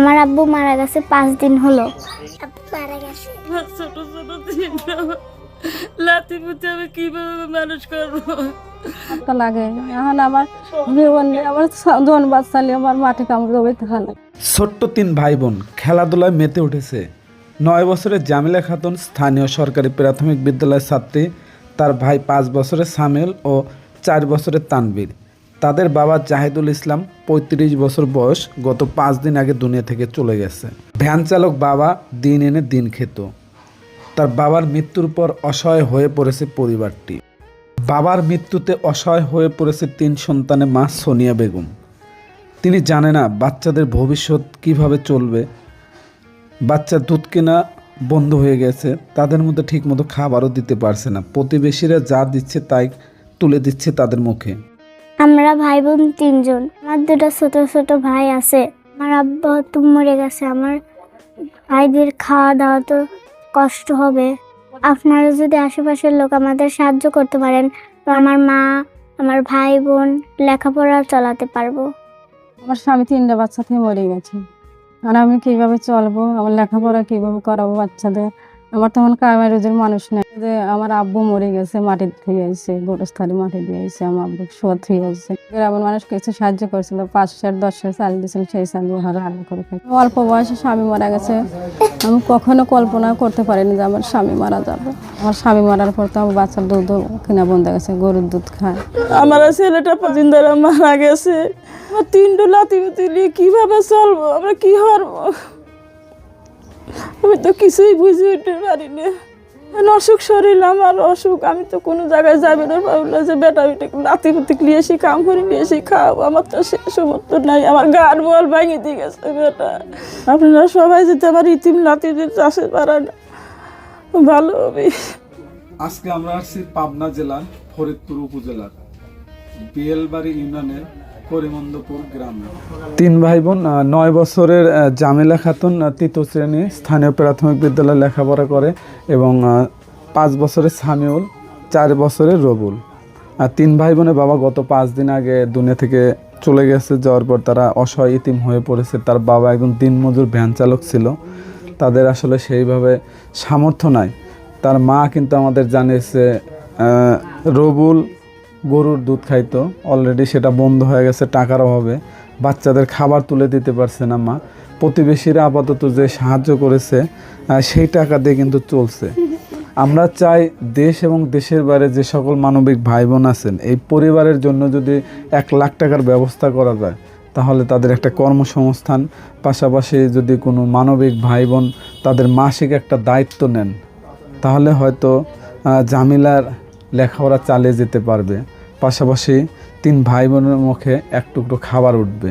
আমার আব্বু মারা গেছে পাঁচ দিন হলো। মারা গেছে। আমার ছোট ছোট তিনটা লাতি পুঁতে আমি কীভাবে মানুষ করব? লাগে। এখন আমার জীবন আমার জন বাচ্চা আমার মাটি কামড় দেবে তাহলে ছোট্ট তিন ভাই বোন খেলাধুলায় মেতে উঠেছে। নয় বছরের জামিলা খাতুন স্থানীয় সরকারি প্রাথমিক বিদ্যালয়ের ছাত্রী। তার ভাই পাঁচ বছরের সামিল ও চার বছরের তানবীর তাদের বাবা জাহিদুল ইসলাম পঁয়ত্রিশ বছর বয়স গত পাঁচ দিন আগে দুনিয়া থেকে চলে গেছে। ভ্যান চালক বাবা দিন এনে দিন খেত। তার বাবার মৃত্যুর পর অসহায় হয়ে পড়েছে পরিবারটি। বাবার মৃত্যুতে অসহায় হয়ে পড়েছে তিন সন্তানের মা সোনিয়া বেগম। তিনি জানে না বাচ্চাদের ভবিষ্যৎ কীভাবে চলবে। বাচ্চা দুধ কেনা বন্ধ হয়ে গেছে। তাদের মধ্যে ঠিকমতো খাবারও দিতে পারছে না। প্রতিবেশীরা যা দিচ্ছে তাই তুলে দিচ্ছে তাদের মুখে। আমরা ভাই বোন তিনজন। আমার দুটো ছোট ছোট ভাই আছে। আমার আব্বা তো মরে গেছে। আমার ভাইদের খাওয়া দাওয়া তো কষ্ট হবে। আপনারা যদি আশেপাশের লোক আমাদের সাহায্য করতে পারেন আমার মা, আমার ভাই বোন লেখাপড়া চালাতে পারব। আমার স্বামী তিনটা বাচ্চা থেকে মরে গেছে। আর আমি কীভাবে চলবো? আমার লেখাপড়া কীভাবে করাবো বাচ্চাদের? আমার তখন কামাই রোজের মানুষ নেই। যে আমার আব্বু মরে গেছে, মাটি ধুয়ে আসছে গোরস্থানে মাটি দিয়ে আসছে আমার আব্বু শোয়া ধুয়ে আসছে গ্রামের মানুষ কিছু সাহায্য করেছিল, পাঁচ হাজার, দশ সার চাল দিয়েছিল সেই দিয়ে হারা রান্না করে খাই অল্প বয়সে স্বামী মারা গেছে। আমি কখনো কল্পনা করতে পারিনি যে আমার স্বামী মারা যাবে। আমার স্বামী মারার পর তো আমার বাচ্চার দুধও কিনা বন্ধ গেছে, গরুর দুধ খায়। আমার ছেলেটা পজিন্দারা মারা গেছে। আমার তিনটে লাতি পুঁতি নিয়ে কীভাবে চলবো? আমরা কি হারবো আমি তো কিছুই বুঝে উঠতে পারি না অসুখ শরীর আমার অসুখ? আমি তো কোনো জায়গায় যাবে না। ভাবলো যে বেটা বেটা নাতি পুতি নিয়ে এসে কাম করে নিয়ে এসে খাওয়াবো। আমার তো সে সমর্থ নাই। আমার গান বল ভাঙে দিয়ে গেছে বেটা। আপনারা সবাই যেতে আমার ইতিম নাতিদের চাষে পারেন ভালো হবে। আজকে আমরা আসছি পাবনা জেলার ফরিদপুর উপজেলার। বিয়েলবাড়ি ইউনিয়নের তিন ভাই বোন নয় বছরের জামিলা খাতুন তৃতীয় শ্রেণি স্থানীয় প্রাথমিক বিদ্যালয়ে লেখাপড়া করে এবং পাঁচ বছরের সামিউল, চার বছরের রবুল। আর তিন ভাই বোনের বাবা গত পাঁচ দিন আগে দুনিয়া থেকে চলে গেছে, যাওয়ার পর তারা অসহায় ইতিম হয়ে পড়েছে। তার বাবা একজন দিনমজুর ভ্যান চালক ছিল। তাদের আসলে সেইভাবে সামর্থ্য নাই। তার মা কিন্তু আমাদের জানিয়েছে রবুল গরুর দুধ খাইতো। অলরেডি সেটা বন্ধ হয়ে গেছে টাকার অভাবে। বাচ্চাদের খাবার তুলে দিতে পারছে না মা। প্রতিবেশীরা আপাতত যে সাহায্য করেছে সেই টাকা দিয়ে কিন্তু চলছে। আমরা চাই দেশ এবং দেশের বাইরে যে সকল মানবিক ভাই বোন আছেন এই পরিবারের জন্য যদি এক লাখ টাকার ব্যবস্থা করা যায় তাহলে তাদের একটা কর্মসংস্থান পাশাপাশি যদি কোনো মানবিক ভাই বোন তাদের মাসিক একটা দায়িত্ব নেন তাহলে হয়তো জামিলার লেখাপড়া চালিয়ে যেতে পারবে। পাশাপাশি তিন ভাই বোনের মুখে এক টুকরো খাবার উঠবে।